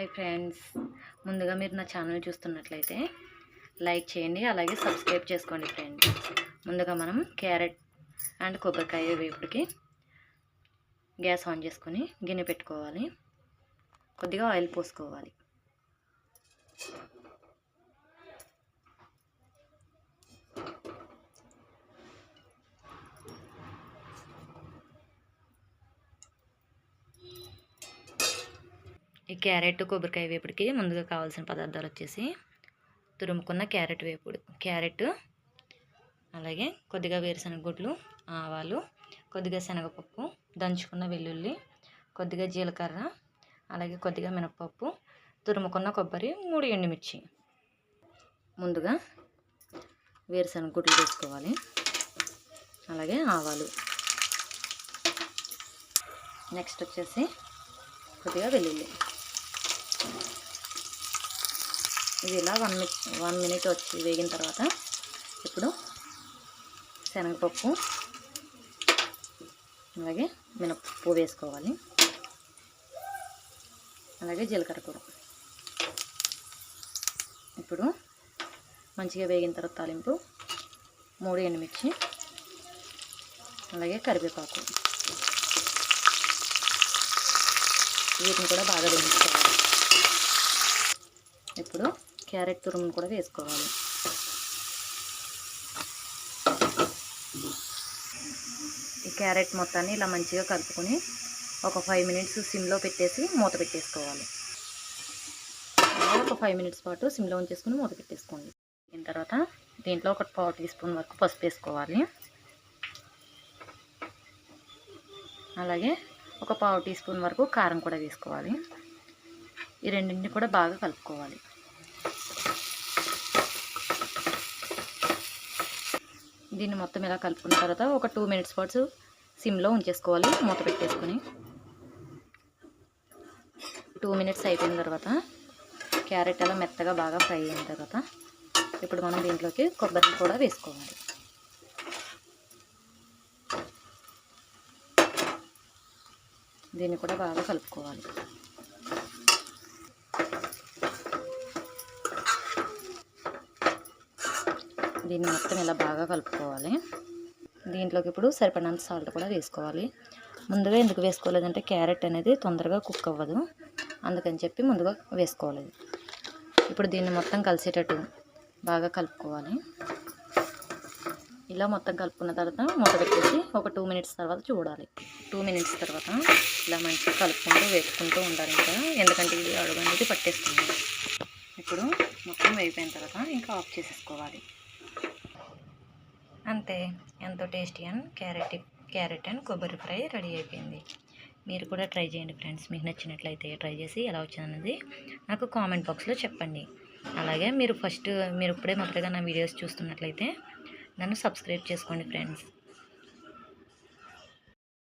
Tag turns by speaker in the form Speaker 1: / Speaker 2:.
Speaker 1: Hi friends. ముందుగా మీరు నా ఛానల్ చూస్తున్నట్లయితే లైక్ చేయండి అలాగే సబ్స్క్రైబ్ చేసుకోండి ఫ్రెండ్స్. ముందుగా మనం క్యారెట్ అండ్ కొబ్బరికాయ వేపుడికి గ్యాస్ ఆన్ చేసుకొని గిన్నె పెట్టుకోవాలి. కొద్దిగా ఆయిల్ పోసుకోవాలి. ఈ క్యారెట్ కొబ్బరికాయ వేపుడికి ముందుగా కావాల్సిన పదార్థాలు వచ్చేసి తురుముకున్న క్యారెట్ వేపుడు క్యారెట్ అలాగే కొద్దిగా వేరుశనగ గుడ్లు ఆవాలు కొద్దిగా శనగపప్పు దంచుకున్న వెల్లుల్లి కొద్దిగా జీలకర్ర అలాగే కొద్దిగా మినపప్పు తురుముకున్న కొబ్బరి మూడు ఎండుమిర్చి. ముందుగా వేరుశనగ గుడ్లు తీసుకోవాలి అలాగే ఆవాలు. నెక్స్ట్ వచ్చేసి కొద్దిగా వెల్లుల్లి. ఇది ఇలా వన్ మినిట్ వన్ మినిట్ వచ్చి వేగిన తర్వాత ఇప్పుడు శనగపప్పు అలాగే మినపప్పు వేసుకోవాలి. అలాగే జీలకర్ర కూడా ఇప్పుడు మంచిగా వేగిన తర్వాత తాలింపు మూడు ఎండుమిర్చి అలాగే కరివేపాకు. వీటిని కూడా బాగా వేయించుకోవాలి. క్యారెట్ తురుమును కూడా వేసుకోవాలి. ఈ క్యారెట్ మొత్తాన్ని ఇలా మంచిగా కలుపుకొని ఒక ఫైవ్ మినిట్స్ సిమ్లో పెట్టేసి మూత పెట్టేసుకోవాలి. ఒక ఫైవ్ మినిట్స్ పాటు సిమ్లో ఉంచేసుకుని మూత పెట్టేసుకోండి. దీని తర్వాత దీంట్లో ఒక పావు టీ స్పూన్ వరకు పసుపు వేసుకోవాలి. అలాగే ఒక పావు టీ స్పూన్ వరకు కారం కూడా వేసుకోవాలి. ఈ రెండింటిని కూడా బాగా కలుపుకోవాలి. దీన్ని మొత్తం ఇలా కలుపుకున్న తర్వాత ఒక టూ మినిట్స్ పాటు సిమ్లో ఉంచేసుకోవాలి మూత పెట్టేసుకొని. టూ మినిట్స్ అయిపోయిన తర్వాత క్యారెట్ అలా మెత్తగా బాగా ఫ్రై అయిన తర్వాత ఇప్పుడు మనం దీంట్లోకి కొబ్బరిని కూడా వేసుకోవాలి. దీన్ని కూడా బాగా కలుపుకోవాలి. దీన్ని మొత్తం ఇలా బాగా కలుపుకోవాలి. దీంట్లోకి ఇప్పుడు సరిపడినంత సాల్ట్ కూడా వేసుకోవాలి. ముందుగా ఎందుకు వేసుకోలేదంటే క్యారెట్ అనేది తొందరగా కుక్ అవ్వదు. అందుకని చెప్పి ముందుగా వేసుకోవాలి. ఇప్పుడు దీన్ని మొత్తం కలిసేటట్టు బాగా కలుపుకోవాలి. ఇలా మొత్తం కలుపుకున్న తర్వాత మూత పెట్టేసి ఒక టూ మినిట్స్ తర్వాత చూడాలి. టూ మినిట్స్ తర్వాత ఇలా మంచిగా కలుపుకుంటూ వేసుకుంటూ ఉండాలి ఇంకా ఎందుకంటే ఇది అడుగు అనేది పట్టేస్తుంది. ఇప్పుడు మొత్తం వేగిపోయిన తర్వాత ఇంకా ఆఫ్ చేసేసుకోవాలి. అంతే. ఎంతో tasty and carrot carrot and కొబ్బరి ఫ్రై రెడీ అయిపోయింది. మీరు కూడా ట్రై చేయండి ఫ్రెండ్స్. మీకు నచ్చినట్లయితే ట్రై చేసి ఎలా వచ్చిందన్నది నాకు కామెంట్ బాక్స్లో చెప్పండి. అలాగే మీరు ఫస్ట్ మీరు ఇప్పుడే మొదటగా నా వీడియోస్ చూస్తున్నట్లయితే నన్ను సబ్స్క్రైబ్ చేసుకోండి ఫ్రెండ్స్.